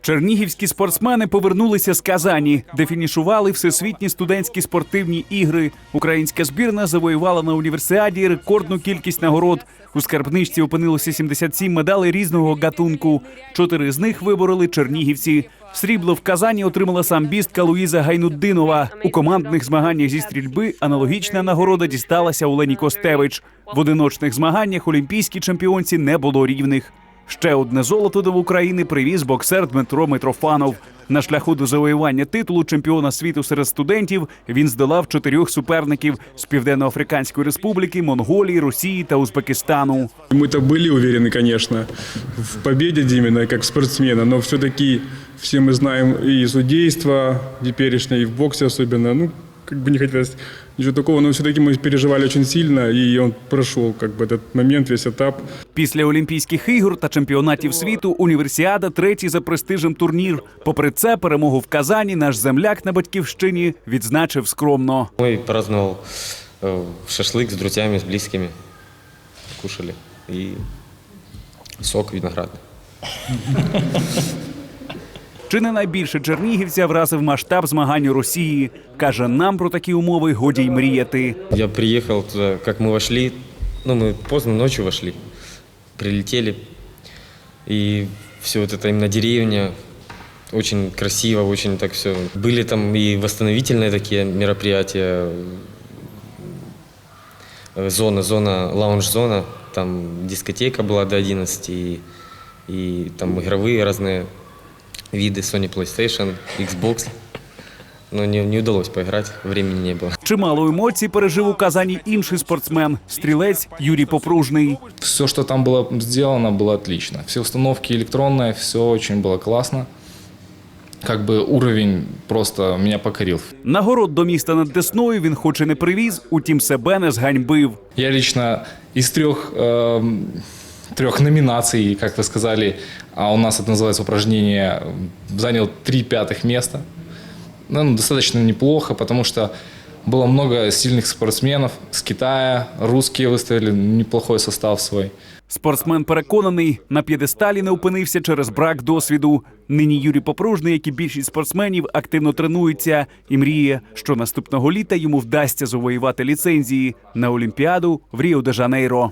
Чернігівські спортсмени повернулися з Казані, де фінішували всесвітні студентські спортивні ігри. Українська збірна завоювала на універсіаді рекордну кількість нагород. У скарбничці опинилося 77 медалей різного гатунку. Чотири з них вибороли чернігівці. Срібло в Казані отримала самбістка Луїза Гайнуддинова. У командних змаганнях зі стрільби аналогічна нагорода дісталася Олені Костевич. В одиночних змаганнях олімпійській чемпіонці не було рівних. Ще одне золото до України привіз боксер Дмитро Митрофанов. На шляху до завоювання титулу чемпіона світу серед студентів він здолав чотирьох суперників з Південно-Африканської Республіки, Монголії, Росії та Узбекистану. Мы-то были уверены, конечно, в победе именно как спортсмена, но все-таки все мы знаем и судейство теперешнее, и в боксе особенно, ну, как бы не хотелось ничего такого, но все-таки мы переживали очень сильно, и он прошел как бы этот момент, весь этап. Після Олімпійських ігор та чемпіонатів світу універсіада третій за престижем турнір. Попри це, перемогу в Казані наш земляк на батьківщині відзначив скромно. Мы праздновал э, шашлык с друзьями, с близкими. Кушали. И сок виноградный. Чи не найбільше чернігівця вразив масштаб змагань у Росії? каже, нам про такі умови годі й мріяти. Я приехал туда, как мы вошли, ну, мы поздно ночью вошли, прилетели, и все вот это именно деревня, очень красиво, очень так все. Были там и восстановительные такие мероприятия, э, зона, зона, лаунж-зона, там дискотека была до 11, и, и там игровые разные виды, Sony PlayStation, Xbox. Но не, не удалось поиграть, времени не было. Чимало емоцій пережив у Казані інший спортсмен, стрілець Юрій Попружний. Все, что там было сделано, было отлично. Все установки электронные, все очень было классно. Как бы уровень просто меня покорил. Нагород до міста над Десною він хоч і не привіз, утім себе не зганьбив. Я лично из трех, эм, трех номинаций, как вы сказали, а у нас это называется упражнение, занял три пятых места. Ну, достаточно неплохо, потому что было много сильных спортсменов с Китая, русские выставили неплохой состав свой. Спортсмен переконаний, на п'єдесталі не опинився через брак досвіду. Нині Юрій Попружний, як і більшість спортсменів, активно тренується і мріє, що наступного літа йому вдасться завоювати ліцензії на Олімпіаду в Ріо-де-Жанейро.